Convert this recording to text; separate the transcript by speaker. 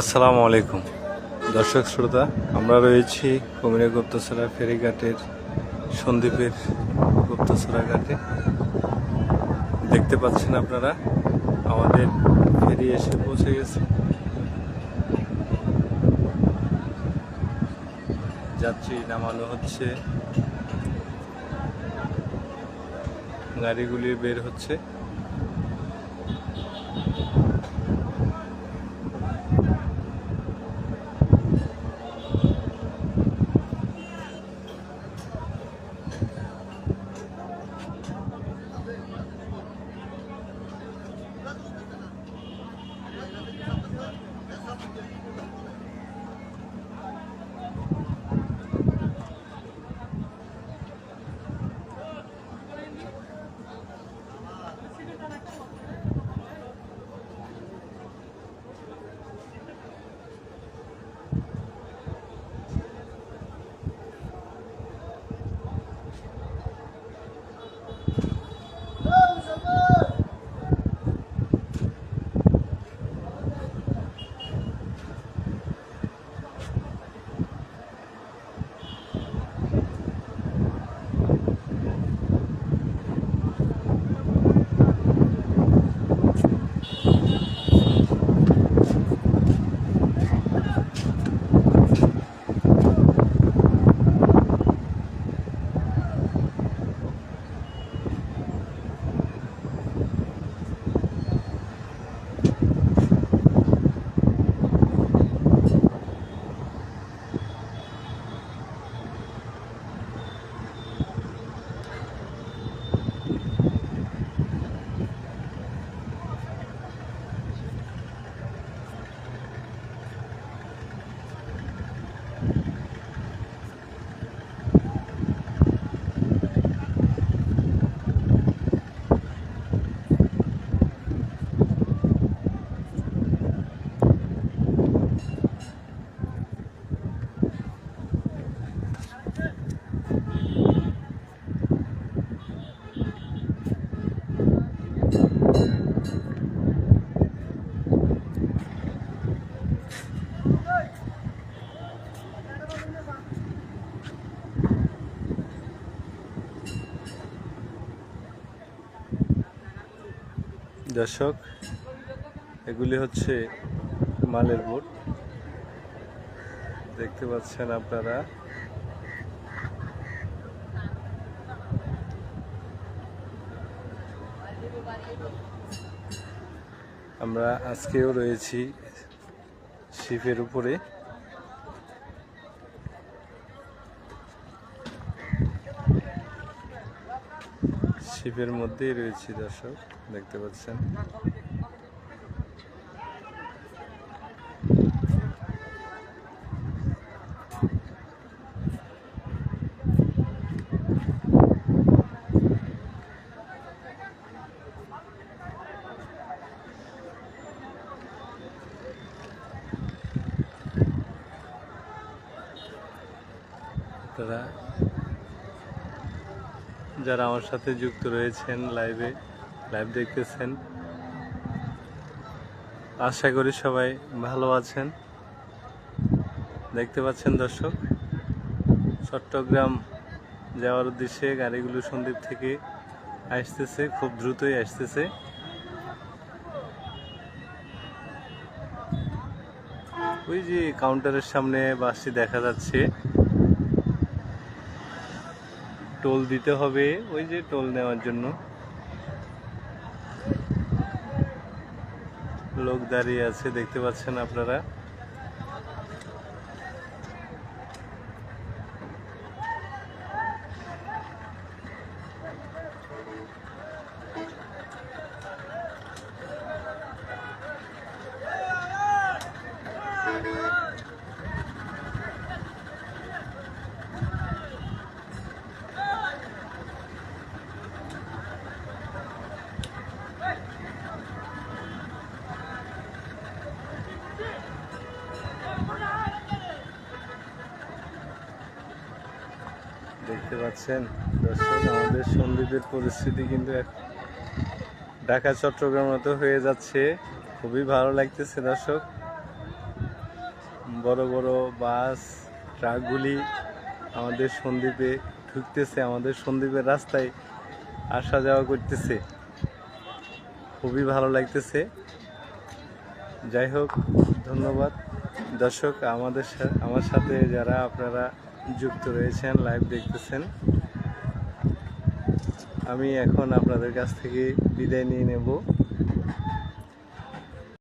Speaker 1: আসসালামু আলাইকুম। দর্শক শ্রোতা, আমরা রয়েছি কুমিরা গুপ্তছড়া ফেরিঘাটের সন্দ্বীপের গুপ্তছড়া ঘাটে। দেখতে পাচ্ছেন আপনারা, আমাদের ফেরি এসে পৌঁছে গেছে। যাত্রী নামানো হচ্ছে। গাড়িগুলি বের হচ্ছে। দর্শক এগুলি হচ্ছে মালের বোট। দেখতে পাচ্ছেন আপনারা। আমরা আজকেও রয়েছি শিপের উপরে। শিপের মধ্যেই রয়েছি দর্শক দেখতে পাচ্ছেন। তারা যারা আমার সাথে যুক্ত রয়েছেন লাইভে লাইভ দেখতেছেন, আশা করি সবাই ভালো আছেন। দেখতে পাচ্ছেন দর্শক, চট্টগ্রাম যাওয়ার উদ্দেশ্যে গাড়িগুলো সন্দ্বীপ থেকে আসতেছে, খুব দ্রুতই আসতেছে। ওই যে কাউন্টারের সামনে বাসটি দেখা যাচ্ছে। টোল দিতে হবে ওই যে টোল নেওয়ার জন্য। লোক দাঁড়িয়ে আছে দেখতে পাচ্ছেন আপনারা। দেখতে পাচ্ছেন? দর্শক, আমাদের সন্দীপের পরিস্থিতি কিন্তু ঢাকা, চট্টগ্রাম মতো হয়ে যাচ্ছে। খুবই ভালো লাগতেছে দর্শক। বড় বড় বাস, ট্রাকগুলি আমাদের সন্দ্বীপে ঢুকতেছে, আমাদের সন্দ্বীপের রাস্তায় আসা যাওয়া করতেছে। খুবই ভালো লাগতেছে। যাই হোক, ধন্যবাদ। দর্শক, আমাদের আমার সাথে যারা আপনারা যুক্ত রয়েছেন লাইভ দেখতেছেন। আমি এখন আপনাদের কাছ থেকে বিদায় নিয়ে নেব।